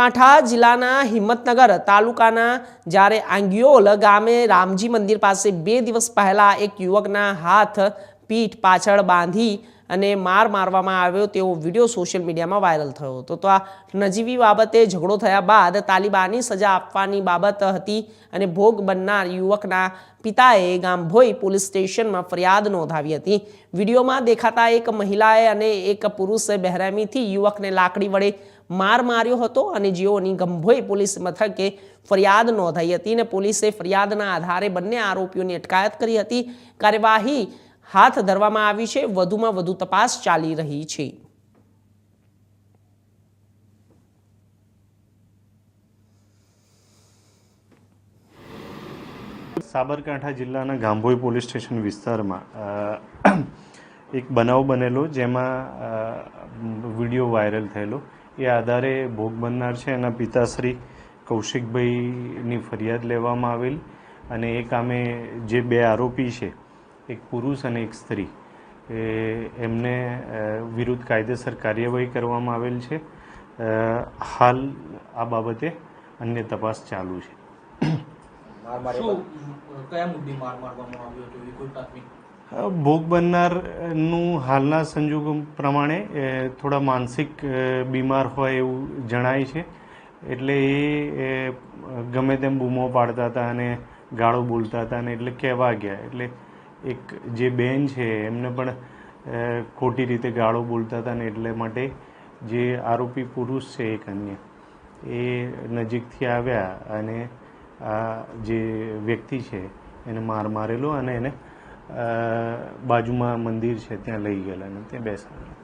સાબરકાંઠા જિલ્લાના હિંમતનગર તાલુકાના જ્યારે આંગિયોલ ગામે રામજી મંદિર પાસે બે દિવસ પહેલાં એક યુવકના હાથ, પીઠ પાછળ બાંધી અને માર મારવામાં આવ્યો તેવો વીડિયો સોશિયલ મીડિયામાં વાયરલ થયો હતો. તો આ નજીવી બાબતે ઝઘડો થયા બાદ તાલિબાની સજા આપવાની બાબત હતી અને ભોગ બનનાર યુવકના પિતાએ ગામભોઈ પોલીસ સ્ટેશનમાં ફરિયાદ નોંધાવી હતી. વિડીયોમાં દેખાતા એક મહિલાએ અને એક પુરુષે બહેરામીથી યુવકને લાકડી વડે માર માર્યો હતો અને જેઓની ગંભોઈ પોલીસ મથકે ફરિયાદ નોંધાઈ હતી અને પોલીસે ફરિયાદના આધારે બંને આરોપીઓની અટકાયત કરી હતી. કાર્યવાહી હાથ ધરવામાં આવી છે. વધુમાં વધુ તપાસ ચાલી રહી છે. સાબરકાંઠા જિલ્લાના ગાંભોઈ પોલીસ સ્ટેશન વિસ્તારમાં એક બનાવ બનેલો જેમાં વીડિયો વાયરલ થયેલો. એ આધારે ભોગ બનનાર છે એના પિતાશ્રી કૌશિકભાઈની ફરિયાદ લેવામાં આવેલ અને એ કામે જે બે આરોપી છે એક પુરુષ અને એક સ્ત્રી એ એમને વિરુદ્ધ કાયદેસર કાર્યવાહી કરવામાં આવેલ છે. હાલ આ બાબતે અન્ય તપાસ ચાલુ છે. માર મારે શું કયા મુદ્દે માર મારવામાં આવ્યો હતો? એવી કોઈ પ્રાથમિક ભોગ બનનારનું હાલના સંજોગો પ્રમાણે થોડા માનસિક બીમાર હોય એવું જણાય છે. એટલે એ ગમે તેમ બૂમો પાડતા હતા અને ગાળો બોલતા હતા અને એટલે કહેવા ગયા. એટલે એક જે બેન છે, એમને પણ ખોટી રીતે ગાળો બોલતા હતા ને એટલે માટે જે આરોપી પુરુષ છે એક અન્ય, એ નજીકથી આવ્યા અને આ જે વ્યક્તિ છે એને માર મારેલો અને એને બાજુમાં મંદિર છે ત્યાં લઈ ગયેલા અને ત્યાં બેસાડેલા